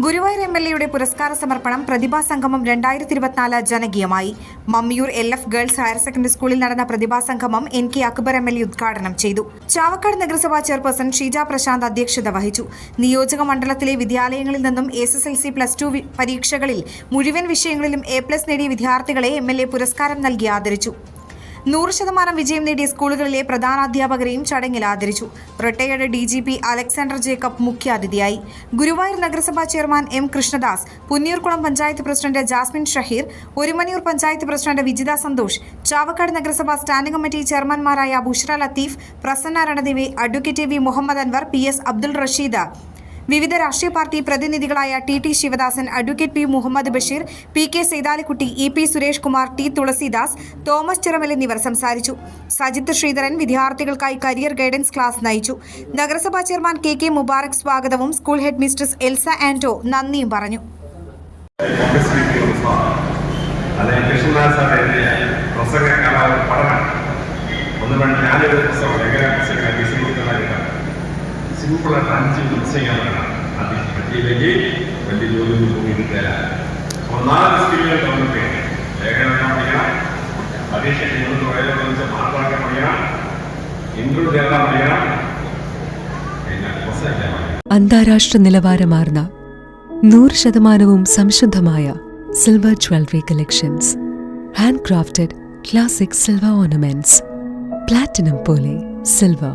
Guruvayur M L എയുടെ പുരസ്കാര സമർപ്പണം പ്രതിഭാ സംഗമം രണ്ടായിരത്തി ഇരുപത്തിനാല് ജനകീയമായി. Mammiyur L F girls higher secondary സ്കൂളിൽ നടന്ന പ്രതിഭാ സംഗമം N K Akbar M L A ഉദ്ഘാടനം ചെയ്തു. ചാവക്കാട് നഗരസഭാ ചെയർപേഴ്സൺ ഷീജ പ്രശാന്ത് അധ്യക്ഷത വഹിച്ചു. നിയോജക മണ്ഡലത്തിലെ വിദ്യാലയങ്ങളിൽ നിന്നും S S L C plus two പരീക്ഷകളിൽ മുഴുവൻ വിഷയങ്ങളിലും എ പ്ലസ് നേടിയ വിദ്യാർത്ഥികളെ എം എൽ എ പുരസ്കാരം നൽകി ആദരിച്ചു. നൂറ് ശതമാനം വിജയം നേടിയ സ്കൂളുകളിലെ പ്രധാനാധ്യാപകരെയും ചടങ്ങിൽ ആദരിച്ചു. Retired D G P Alexander Jacob മുഖ്യാതിഥിയായി. ഗുരുവായൂർ നഗരസഭാ chairman M Krishnadas Punnayurkulam panchayat president Jasmine Shaheer Orumanayur panchayat president Vijitha Santhosh Chavakkad നഗരസഭാ standing committee ചെയർമാൻമാരായ Bushra Latheef Prasanna Ranadevi advocate V Muhammad Anwar P S Abdul Rasheed വിവിധ രാഷ്ട്രീയ party പ്രതിനിധികളായ T T Sivadasan advocate P Muhammad Basheer P K Saithalikutty E P Suresh Kumar T Thulasidas Thomas Chiramal എന്നിവർ സംസാരിച്ചു. സജിത് ശ്രീധരൻ വിദ്യാർത്ഥികൾക്കായി career guidance class നയിച്ചു. നഗരസഭാ chairman K K Mubarak സ്വാഗതവും school head mistress Elsa Anto നന്ദിയും പറഞ്ഞു. ഒന്ന് ഞാനൊരു എങ്ങനെ സിമ്പിളായിട്ട് അഞ്ച് വേണം അത് പറ്റിയില്ലെങ്കിൽ വലിയ ജോലി ഒന്നും പോയി കിട്ടില്ല അപ്പോൾ നാല് സ്കില്ലുകൾ തന്നിട്ട് ലേഖനം പഠിക്കണം. പരീക്ഷയ്ക്ക് മുന്നോട്ട് വയലുകളിച്ച് മാർക്കാക്കാൻ പഠിക്കണം. ഇൻക്ലൂഡ് ചെയ്യാൻ പഠിക്കണം. പിന്നെ പ്രസംഗിക്കാൻ പഠിക്കണം. അന്താരാഷ്ട്ര നിലവാരമാർന്ന നൂറ് ശതമാനവും സംശുദ്ധമായ silver jewellery collections hand crafted classic silver ornaments platinum പോലെ silver